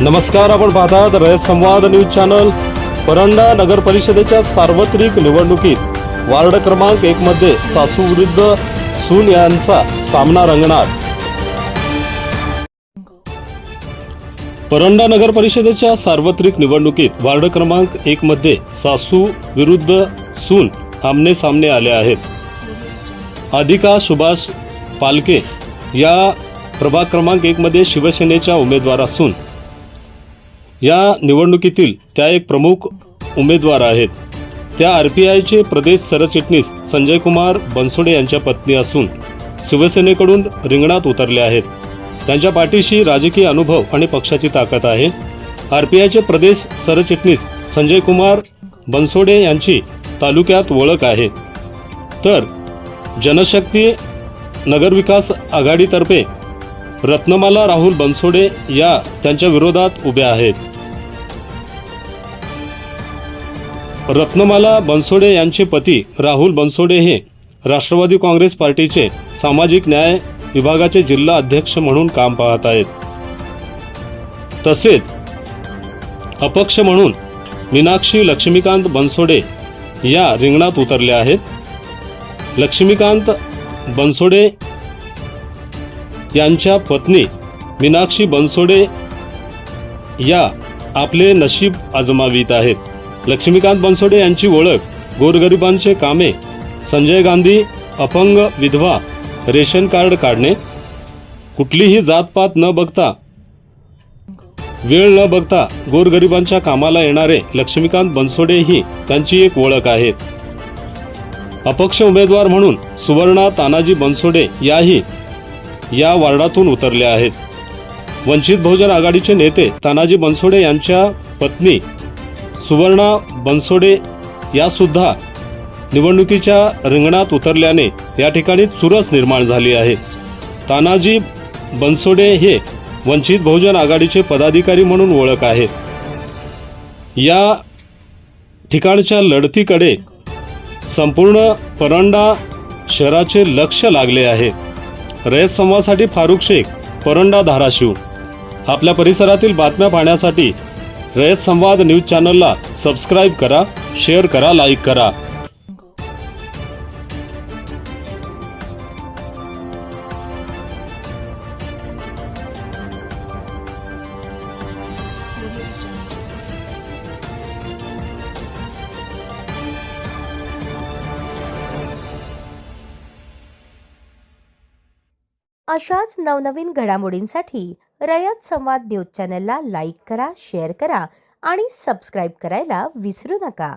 नमस्कार आपण पाहतात रयत संवाद न्यूज चॅनल परंडा नगर परिषदेच्या सार्वत्रिक निवडणुकीत वार्ड क्रमांक एक मध्ये सासू विरुद्ध सून यांचा सामना रंगणार. परंडा नगर परिषदेच्या सार्वत्रिक निवडणुकीत वार्ड क्रमांक एक मध्ये सासू विरुद्ध सून आमने सामने आले आहेत. अधिका सुभाष पालके या प्रभाग क्रमांक एक मध्ये शिवसेनेच्या उमेदवार असून या निवडणुकीतील त्या एक प्रमुख उमेदवार आहेत. त्या आर पी आयचे प्रदेश सरचिटणीस संजय कुमार बनसोडे यांच्या पत्नी असून शिवसेनेकडून रिंगणात उतरले आहेत. त्यांच्या पाठीशी राजकीय अनुभव आणि पक्षाची ताकद आहे. आर पी आयचे प्रदेश सरचिटणीस संजय कुमार बनसोडे यांची तालुक्यात ओळख आहे. तर जनशक्ती नगरविकास आघाडीतर्फे रत्नमाला राहुल बनसोडे या त्यांच्या विरोधात उभ्या आहेत. रत्नमाला बनसोडे यांचे पती राहुल बनसोडे हे राष्ट्रवादी काँग्रेस पार्टीचे सामाजिक न्याय विभागाचे जिल्हा अध्यक्ष म्हणून काम पाहत आहेत. तसेच अपक्ष म्हणून मीनाक्षी लक्ष्मीकांत बनसोडे या रिंगणात उतरले आहेत. लक्ष्मीकांत बनसोडे यांच्या पत्नी मीनाक्षी बनसोडे या आपले नशीब आजमावित आहेत. लक्ष्मीकांत बनसोडे यांची ओळख गोरगरिबांचे कामे संजय गांधी अपंग विधवा रेशन कार्ड काढणे. कुठलीही जातपात न बघता वेळ न बघता गोरगरिबांच्या कामाला येणारे लक्ष्मीकांत बनसोडे ही त्यांची एक ओळख आहे. अपक्ष उमेदवार म्हणून सुवर्णा तानाजी बनसोडे याही या वार्डातून उतरले आहेत. वंचित बहुजन आघाडीचे नेते तानाजी बनसोडे यांच्या पत्नी सुवर्णा बनसोडे यासुद्धा निवडणुकीच्या रिंगणात उतरल्याने या ठिकाणी चुरस निर्माण झाली आहे. तानाजी बनसोडे हे वंचित बहुजन आघाडीचे पदाधिकारी म्हणून ओळख आहेत. या ठिकाणच्या लढतीकडे संपूर्ण परंडा शहराचे लक्ष लागले आहे. रयत संवादसाठी फारुख शेख परंडा धाराशिव. आपल्या परिसरातील बातम्या पाहण्यासाठी रयत संवाद न्यूज चॅनलला सबस्क्राईब करा शेअर करा लाईक करा. अशाच नवनवीन घडामोडींसाठी रयत संवाद न्यूज चॅनलला लाईक करा शेअर करा आणि सबस्क्राईब करायला विसरू नका.